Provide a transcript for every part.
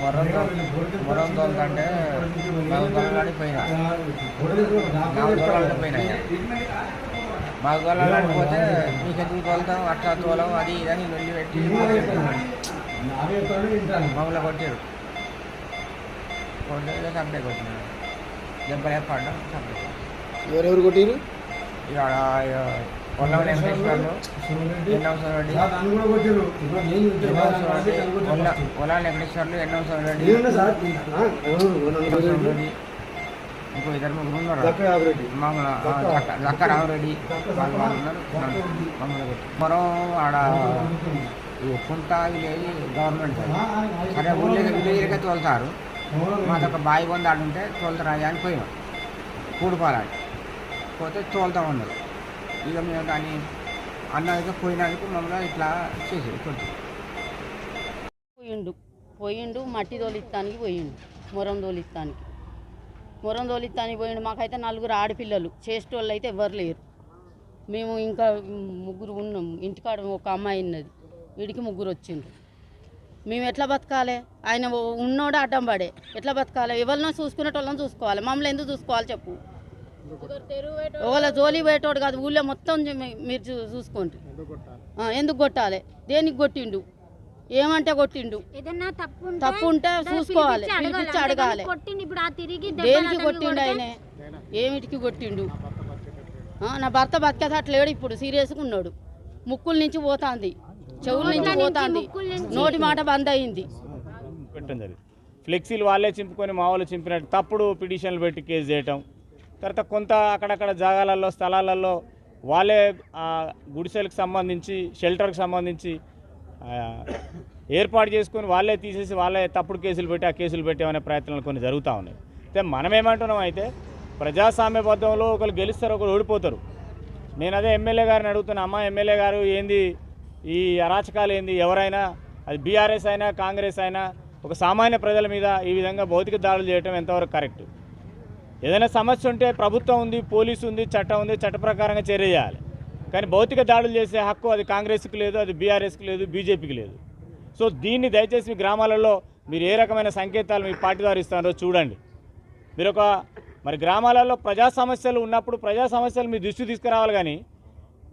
మొరం మొరం తోలుతుంటే మాకు తొలగాడిపోయినా మాకు తొలగాడిపోయినా వెళ్తాం తొలగాడిపోతే ఎందుకు తోలుతాం అట్లా తోలం అది ఇదని వెళ్ళి పెట్టి మామూలుగా కొట్టారు కొట్టే చంపే కొట్టినాడు దెబ్బలే పడ్డం చంపే ఎవరెవరు కొట్టిరు ఇక పొలం వెంకటేశ్వర్లు ఎన్నో రెడ్డి పొలా వెంకటేశ్వర్లు ఎన్నో రెడ్డి రెడ్డి ఇంకో ఇద్దరు ముగ్గురు ఉన్నారు మమ్మల్ని లక్క రామరెడ్డి వాళ్ళు వాళ్ళు ఉన్నారు మమ్మల్ని కొట్టి. మరో ఆడ కుంట విలేజ్ గవర్నమెంట్ సరే ఊళ్ళో విలేజ్లకే తోలుతారు మాదొక బావి పొంది ఆడుంటే తోలుతారా అని పోయినాం కూడిపాలని పోతే తోలుతా ఉన్నారు. ఇక మేము దాన్ని అన్నదిగా పోయినందుకు మమ్మల్ని ఇట్లా చేసేది కొంచెం పోయిండు. పోయిండు మట్టి తోలిస్తానికి పోయిండు మొరం తోలిస్తానికి. మొరం తోలిస్తానికి పోయిండు. మాకైతే నలుగురు ఆడపిల్లలు. చేసేటోళ్ళు అయితే ఎవరు లేరు. మేము ఇంకా ముగ్గురు ఉన్నాం. ఇంటికాడ ఒక అమ్మాయి ఉన్నది. వీడికి ముగ్గురు వచ్చిండ్రు. మేము ఎట్లా బతకాలి? ఆయన ఉన్నోడు అడ్డం పడే ఎట్లా బతకాలి? ఎవరినో చూసుకునేటోళ్ళని చూసుకోవాలి. మమ్మల్ని ఎందుకు చూసుకోవాలి చెప్పు. ఒకళ్ళ జోలి పోయేటోడు కాదు ఊళ్ళో మొత్తం మీరు చూ- చూసుకోండి ఎందుకు కొట్టాలి? దేనికి కొట్టిండు? ఏమంటే కొట్టిండు? తప్పు ఉంటే తప్పు ఉంటే దాన్ని చూసుకోవాలి పిలిపించి అడగాలి. పిలిపించి అంతేగాని అడగాలి. కొట్టిండు ఇప్పుడు ఆ తిరిగి దెబ్బలు దేనికి కొట్టిండు ఆయన? ఏమిటికి కొట్టిండు? ఆ, నా భర్త బతికేసాట్ లేడు ఇప్పుడు సీరియస్గా ఉన్నాడు. ముక్కుల నుంచి పోతాంది. చెవుల నుంచి పోతాంది. నోటి మాట బంద్ అయింది. ఫ్లెక్సీలు వాళ్ళే చింపుకొని మా వాళ్ళు చింపినట్టు తప్పుడు పిటిషన్లు పెట్టి కేసు చేయటం. తర్వాత కొంత అక్కడక్కడ జాగాలలో స్థలాలలో వాళ్ళే గుడిసెలకు సంబంధించి షెల్టర్కి సంబంధించి ఏర్పాటు చేసుకొని వాళ్ళే తీసేసి వాళ్ళే తప్పుడు కేసులు పెట్టి ఆ కేసులు పెట్టేమనే ప్రయత్నాలు కొన్ని జరుగుతూ ఉన్నాయి. అయితే మనం ఏమంటున్నాం అయితే ప్రజాస్వామ్యబద్ధంలో ఒకరు గెలుస్తారు ఒకరు ఓడిపోతారు. నేను అదే ఎమ్మెల్యే గారిని అడుగుతున్నా అమ్మ ఎమ్మెల్యే గారు ఏంది? ఈ అరాచకాలు ఏంది? ఎవరైనా అది బీఆర్ఎస్ అయినా కాంగ్రెస్ అయినా ఒక సామాన్య ప్రజల మీద ఈ విధంగా భౌతిక దాడులు చేయడం ఎంతవరకు కరెక్ట్? ఏదైనా సమస్య ఉంటే ప్రభుత్వం ఉంది పోలీసు ఉంది చట్టం ఉంది చట్ట ప్రకారంగా చర్య చేయాలి. కానీ భౌతిక దాడులు చేసే హక్కు అది కాంగ్రెస్కి లేదు అది బీఆర్ఎస్కి లేదు బీజేపీకి లేదు. సో దీన్ని దయచేసి మీ గ్రామాలలో మీరు ఏ రకమైన సంకేతాలు మీ పార్టీ ద్వారా ఇస్తారో చూడండి. మీరు ఒక మరి గ్రామాలలో ప్రజా సమస్యలు ఉన్నప్పుడు ప్రజా సమస్యలు మీ దృష్టి తీసుకురావాలి కానీ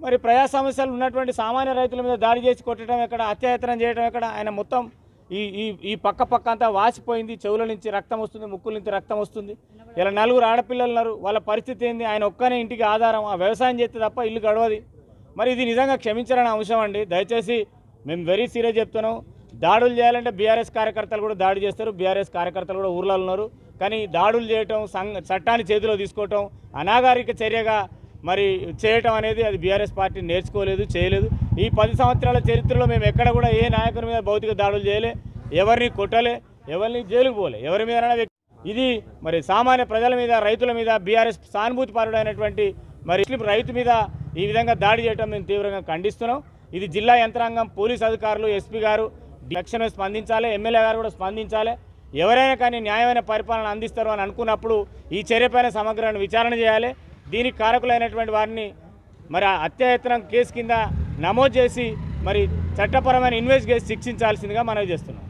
మరి ప్రజా సమస్యలు ఉన్నటువంటి సామాన్య రైతుల మీద దాడి చేసి కొట్టడం ఎక్కడ అత్యాయతనం చేయడం ఎక్కడ ఆయన మొత్తం ఈ ఈ ఈ పక్క పక్క అంతా వాసిపోయింది చెవుల నుంచి రక్తం వస్తుంది ముక్కుల నుంచి రక్తం వస్తుంది. ఇలా నలుగురు ఆడపిల్లలు ఉన్నారు. వాళ్ళ పరిస్థితి ఏంది? ఆయన ఒక్కనే ఇంటికి ఆధారం ఆ వ్యవసాయం చేస్తే తప్ప ఇల్లు గడవది. మరి ఇది నిజంగా క్షమించాలని అంశం అండి. దయచేసి మేము వెరీ సీరియస్ చెప్తున్నాం. దాడులు చేయాలంటే బీఆర్ఎస్ కార్యకర్తలు కూడా దాడి చేస్తారు. బీఆర్ఎస్ కార్యకర్తలు కూడా ఊర్లలో ఉన్నారు. కానీ దాడులు చేయటం సంఘ చట్టాన్ని చేతిలో తీసుకోవటం అనాగరిక చర్యగా మరి చేయటం అనేది అది బీఆర్ఎస్ పార్టీ నేర్చుకోలేదు చేయలేదు. ఈ పది సంవత్సరాల చరిత్రలో మేము ఎక్కడ కూడా ఏ నాయకుని మీద భౌతిక దాడులు చేయలే ఎవరిని కొట్టలే ఎవరిని జైలుకు పోలే ఎవరి మీద ఇది మరి సామాన్య ప్రజల మీద రైతుల మీద బీఆర్ఎస్ సానుభూతి పరుడైనటువంటి మరి ముస్లిం రైతు మీద ఈ విధంగా దాడి చేయడం మేము తీవ్రంగా ఖండిస్తున్నాం. ఇది జిల్లా యంత్రాంగం పోలీస్ అధికారులు ఎస్పీ గారు తక్షణమే స్పందించాలి ఎమ్మెల్యే గారు కూడా స్పందించాలి. ఎవరైనా కానీ న్యాయమైన పరిపాలన అందిస్తారు అని అనుకున్నప్పుడు ఈ చర్యపైన సమగ్రమైన విచారణ చేయాలి. దీనికి కారకులైనటువంటి వారిని మరి ఆ హత్యాయత్నం కేసు కింద నమోదు చేసి మరి చట్టపరమైన ఇన్వెస్టిగేషన్ శిక్షించాల్సిందిగా మనవి చేస్తున్నాం.